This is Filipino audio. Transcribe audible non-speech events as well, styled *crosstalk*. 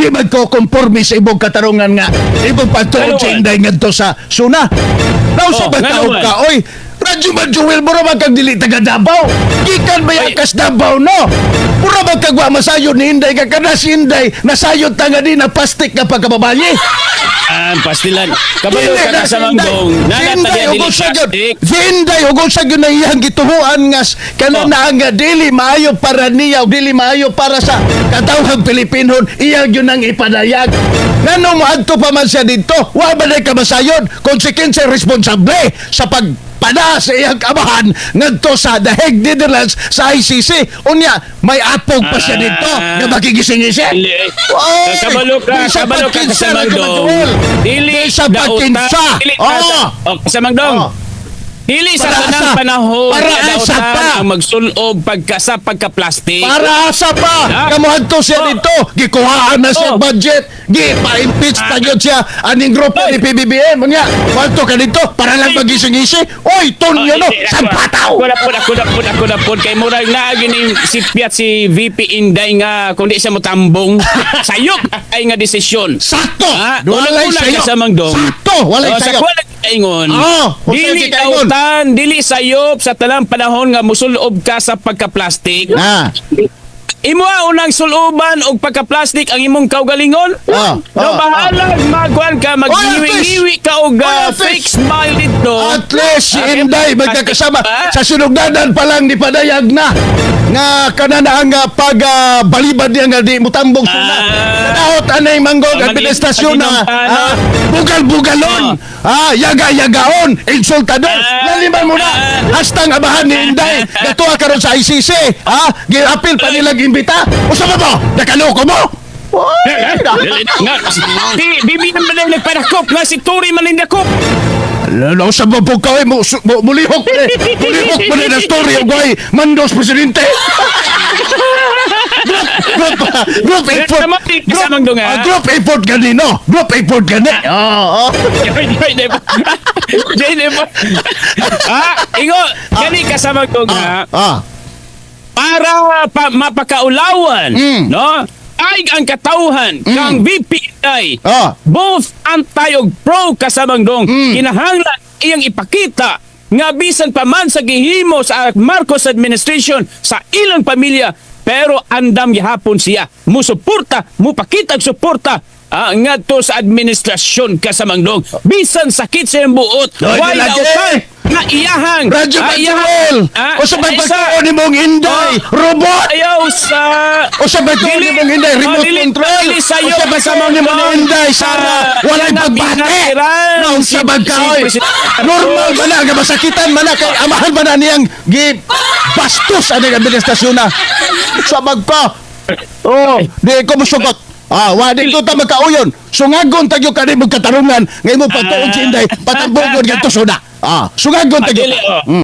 di magko-conforme sa ibong katarungan nga ibong patuod sa inday ngadto sa suna. Daw sa Oh, ano man? ka, oy. Radyo man Joel, mura man kag dili taga Davao. Gikan ba Ay. yakas Davao, no? Mura man kag wa masayod ni Inday, kag kana si Inday, nasayod tanga di na plastic na pagkababayi. Ah, pastilan. Kabalo ka na sa manggong. Si Nanat na Inday, diya dili. Si Inday, ugod sa gyud na iyang gituhuan nga s- kana Oh. na nga dili maayo para niya, dili maayo para sa katawhang Pilipinon, iya gyud nang ipadayag. Ngano moadto pa man siya dito? Wa ba na ka masayod? Konsekwensya responsable sa pag pada sa iyang kabahan ngadto sa The Hague, Netherlands sa ICC. Unya, may apog pa siya dito Ah. nga makigising-ising. Dili. Oy! Kabalo ka, kabalo ka sa. Joel. Dili Di sa pagkinsa. Oh, sa manggong. Oh. Dili sa Para tanang panahon Para nga asa pa? ang magsulob pagkasa pagka-plastic. Para asa pa? Ah. Kamuhan to siya Oh. dito. Gikuhaan na siya Oh. budget. Gi-pa-impeach pa yun siya aning grupo ni PBBM. Unya, kwanto ka dito para lang magising-isi. Oy, ton yun no, sampataw. Kuda kuda kuda kuda kuda kuda kay murag na gini si Piat si VP Inday nga kundi siya motambong *laughs* sayop ay nga desisyon. Sakto. Ah, Walay ulang-ulang sayo. ka sa. Sakto. Walay Oh, sa sayo. kuwan ingon. Oh, dili kautan, dili sayop sa talang panahon nga musulob ka sa pagka-plastic. Ah. Imo ang unang suluban og pagka-plastic ang imong kaugalingon. Ah, No, ah, bahala magkuan ka maghiwi-hiwi ka og uh, smile dito. At least si Ah, Inday magkakasama sa sunugdanan pa lang di padayag na nga kanana ang uh, pag ah, balibad niya nga di mutambong suna. Ah. Kadahot anay manggog Ah, administrasyon na ah, bugal-bugalon. Ah, yaga-yagaon, insultador. Ah. Laliman mo na. Ah. Hastang abahan ni Inday. Gatuwa karon sa ICC. Ah, giapil pa nilang imbita. Usa ba mo? Nakaloko mo? Dili nga si bibi naman ang nagpadakop nga si Tori man ang dakop. Lalo sa mga pagkawin mo, su- mo, mulihok mo eh. Mulihok mo na story guay. Mandos presidente. group, group, group effort. Tama, di kasamang dunga. ah, group effort gani, no? Group effort gani. Oo. Joy, joy, di ba? Joy, di ba? Ah, ingo, gani kasama ko nga, Ah, para pa, mapakaulawan, Mm. no? Ay ang katauhan kang VP ay ah. both anti ug pro kasamang dong Mm. kinahanglan iyang ipakita nga bisan pa man sa gihimo sa Marcos administration sa ilang pamilya pero andam gihapon siya musuporta mupakita og suporta ah, ngadto sa administrasyon kasamang dong bisan sakit sa buot lagi. daw nga iyahang Radyo ah, Patrol. ah, O sa ay, pagpagkaon ni mong Inday. Robot. ayaw sa O sa pagpagkaon ni mong Inday. Remote control. O sa pagpagkaon ni mong Inday. Sara. Ah, nga pagbate. binatiran. No, sa President- Normal ba na? Nga masakitan ba na? Kay amahan ba na niyang gi bastos ang administrasyon na? Sa magka. Oh, di ko musugot. Ah, wa di ko ta magkauyon. Sungagon tagyo kani magkatarungan. Ngay mo patuod si Inday, patambugon *laughs* gadto suda. Ah, sungagon tagyo.